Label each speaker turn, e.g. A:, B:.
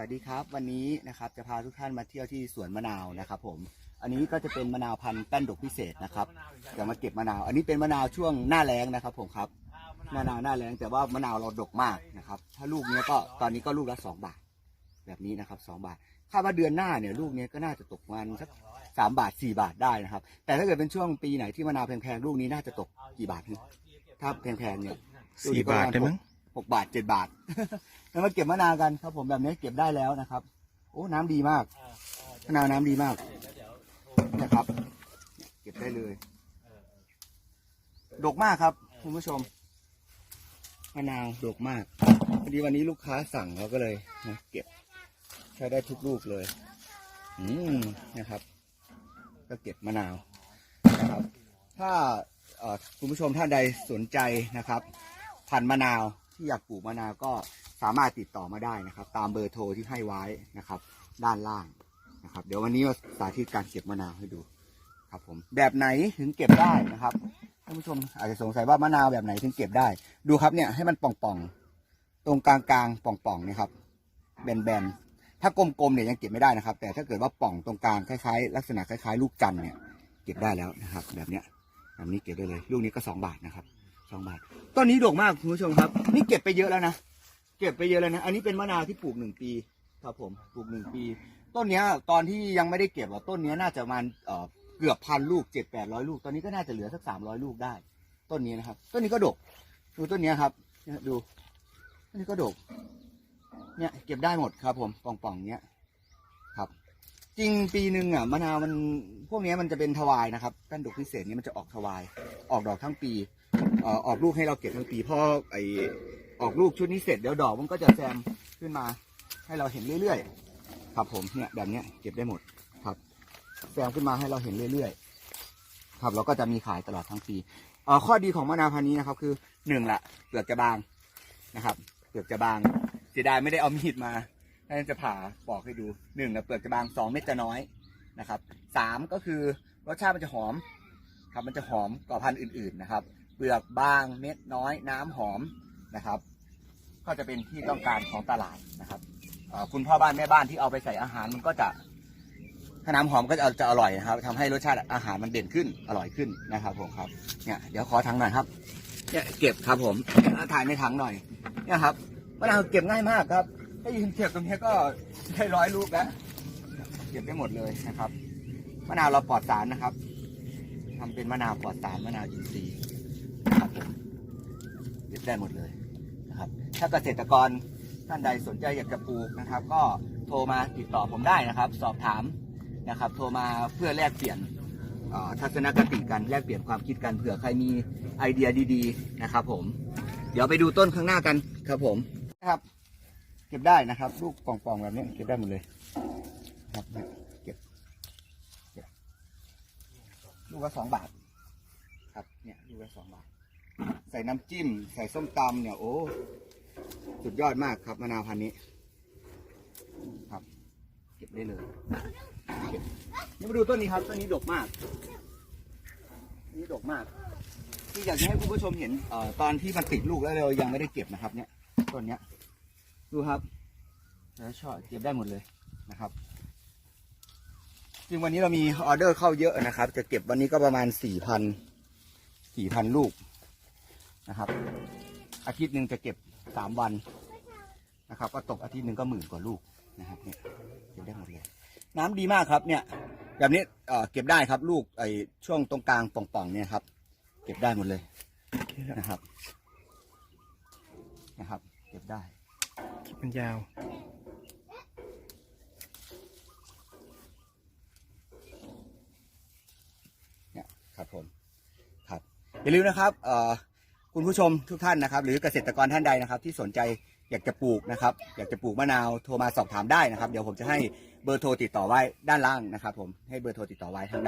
A: วัสดีครับ วันนี้นะครับจะพาทุกท่านมาเที่ยวที่สวนมะนาวนะครับผมอันนี้ก็จะเป็นมะนาวพันธุ์แป้นดกพิเศษนะครับจะมาเก็บมะนาว อันนี้เป็นมะนาวช่วงหน้าแล้งนะครับ ผมครับมะนาวหน้าแล้งแต่ว่ามะนาวเราดกมากนะครับ ถ้าลูกเนี้ยก็ตอนนี้ก็ลูกละสองบาท แบบนี้นะครับสองบาทคาดว่าเดือนหน้าเนี่ยลูกเนี้ยก็น่าจะตกประมาณสักสามบาทสี่บาทได้นะครับ แต่ถ้าเกิดเป็นช่วงปีไหนที่มะนาวแพงๆลูกนี้น่าจะตกกี่บาทเนี่ยถ้าแพงๆเนี่ย
B: สี่บาทได้มั้ง
A: หกบาทเจ็ดบาท แล้วมาเก็บมะนาวกันครับ ผมแบบนี้เก็บได้แล้วนะครับ โอ้น้ำดีมากมะนาวน้ำดีมากนะครับ เก็บได้เลยดกมากครับคุณผู้ชมมะนาวดกมากพอดีวันนี้ลูกค้าสั่งเราก็เลยนะเก็บใช้ได้ทุกลูกเลย อืมนะครับ ก็เก็บมะนาวนะครับ ถ้าเอ่อคุณผู้ชมท่านใดสนใจนะครับ พันธุ์มะนาว ที่อยากปลูกมะนาวก็สามารถติดต่อมาได้นะครับ ตามเบอร์โทรที่ให้ไว้นะครับ ด้านล่างนะครับ เดี๋ยววันนี้เราสาธิตการเก็บมะนาวให้ดูครับผมแบบไหนถึงเก็บได้นะครับท่านผู้ชมอาจจะสงสัยว่ามะนาวแบบไหนถึงเก็บได้ ดูครับเนี่ยให้มันป่องๆตรงกลางๆป่องๆนี่ยครับแบนๆถ้ากลมๆเนี่ยยังเก็บไม่ได้นะครับ แต่ถ้าเกิดว่าป่องตรงกลางคล้ายๆลักษณะคล้ายๆ ลูกจันเนี่ยเก็บได้แล้วนะครับ แบบเนี้ยแบบนี้เก็บได้เลย ลูกนี้ก็สองบาทนะครับ สองบาทต้นนี้ดกมากคุณผู้ชมครับ นี่เก็บไปเยอะแล้วนะเก็บไปเยอะแล้วนะ อันนี้เป็นมะนาวที่ปลูกหนึ่งปี ครับผมปลูกหนึ่งปี ต้นเนี้ยตอนที่ยังไม่ได้เก็บอะต้นเนี้ยน่าจะมาณเอ่อเกือบพันลูกเจ็ดแปดร้อยลูก ตอนนี้ก็น่าจะเหลือสักสามร้อยลูกได้ ต้นนี้นะครับ ต้นนี้ก็ดก ดูต้นเนี้ยครับดูต้นนี้ก็ดก เนี่ยเก็บได้หมดครับผมป่องๆเนี้ย จริงปีหนึ่งอะมะนาวมันพวกเนี้ยมันจะเป็นทวายนะครับแป้นดกพิเศษเนี้มันจะออกทวาย ออกดอกทั้งปีเอ่อออกลูกให้เราเก็บทั้งปีพอไอออกลูกชุดนี้เสร็จเดี๋ยวดอกมันก็จะแซมขึ้นมา ให้เราเห็นเรื่อยๆ ครับผมเนี่ยแบบเนี้ยเก็บได้หมดครับ แซมขึ้นมาให้เราเห็นเรื่อยๆ ครับเราก็จะมีขายตลอดทั้งปีเอ่อข้อดีของมะนาวพันธุ์นี้นะครับ คือหนึ่งละเปลือกจะบางนะครับ เปลือกจะบางเสียดายไม่ได้เอามีดมา น่าจะผ่าปอกให้ดูหนึ่งเปลือกจะบางสองเม็ดจะน้อยนะครับสามก็คือรสชาติมันจะหอมครับมันจะหอมกว่าพันธุ์อื่นๆนะครับ เปลือกบางเม็ดน้อย น้ำหอมนะครับ ก็จะเป็นที่ต้องการของตลาดนะครับคุณพ่อบ้านแม่บ้านที่เอาไปใส่อาหารมันก็จะถ้าน้ำหอมก็จะจะอร่อยนะครับทำให้รสชาติอาหารมันเด่นขึ้นอร่อยขึ้นนะครับผมครับเนี่ยเดี๋ยวขอถังหน่อยครับเนี่ยเก็บครับผมถ่ายในถังหน่อยเนี่ยครับมะนาวเก็บง่ายมากครับ ถ้ายืนเก็บตรงนี้ก็ได้ร้อยลูกแล้วเก็บได้หมดเลยนะครับมะนาวเราปลอดสารนะครับทำเป็นมะนาวปลอดสารมะนาวอินทรีย์นะครับผมเก็บได้หมดเลยนะครับ ถ้าเกษตรกรท่านใดสนใจอยากจะปลูกนะครับ ก็โทรมาติดต่อผมได้นะครับ สอบถามนะครับ โทรมาเพื่อแลกเปลี่ยนอ่อทัศนคติกันแลกเปลี่ยนความคิดกันเผื่อใครมีไอเดียดี ๆ นะครับ ผม เดี๋ยวไปดูต้นข้างหน้ากันครับผมนะครับ เก็บได้นะครับ ลูกป่องๆแบบนี้เก็บได้หมดเลยครับเก็บลูกละสองบาท ครับเนี่ยลูกละสองบาท ใส่น้ำจิ้ม ใส่ส้มตำเนี่ยโอ้สุดยอดมากครับมะนาวพันนี้ ครับ เก็บได้เลยนี่มาดูต้นนี้ครับต้นนี้ดกมากนนี้ดกมาก ที่อยากจะให้คุณผู้ชมเห็นเอ่อตอนที่มันติดลูกแล้วเรายังไม่ได้เก็บนะครับ เนี่ยต้นเนี้ย ดูครับแล้วชอบเก็บได้หมดเลยนะครับจริงวันนี้เรามีออเดอร์เข้าเยอะนะครับ จะเก็บวันนี้ก็ประมาณสี่พันสี่พันลูกนะครับ อาทิตย์หนึ่งจะเก็บสามวันนะครับ ก็ตกอาทิตย์หนึ่งก็หมื่นกว่าลูกนะครับเนี่ยเก็บได้หมดเลยน้ำดีมากครับเนี่ย แบบนี้เอ่อเก็บได้ครับลูกไอช่วงตรงกลางป่องๆเนี่ยครับ เก็บได้หมดเลยนะครับนะครับ เก็บได้
B: คลิปมันยาว
A: ครับผมครับอย่าลืมนะครับเอ่อคุณผู้ชมทุกท่านนะครับ หรือเกษตรกรท่านใดนะครับ ที่สนใจอยากจะปลูกนะครับ อยากจะปลูกมะนาวโทรมาสอบถามได้นะครับ เดี๋ยวผมจะให้เบอร์โทรติดต่อไว้ด้านล่างนะครับ ผมให้เบอร์โทรติดต่อไว้ทางด้าน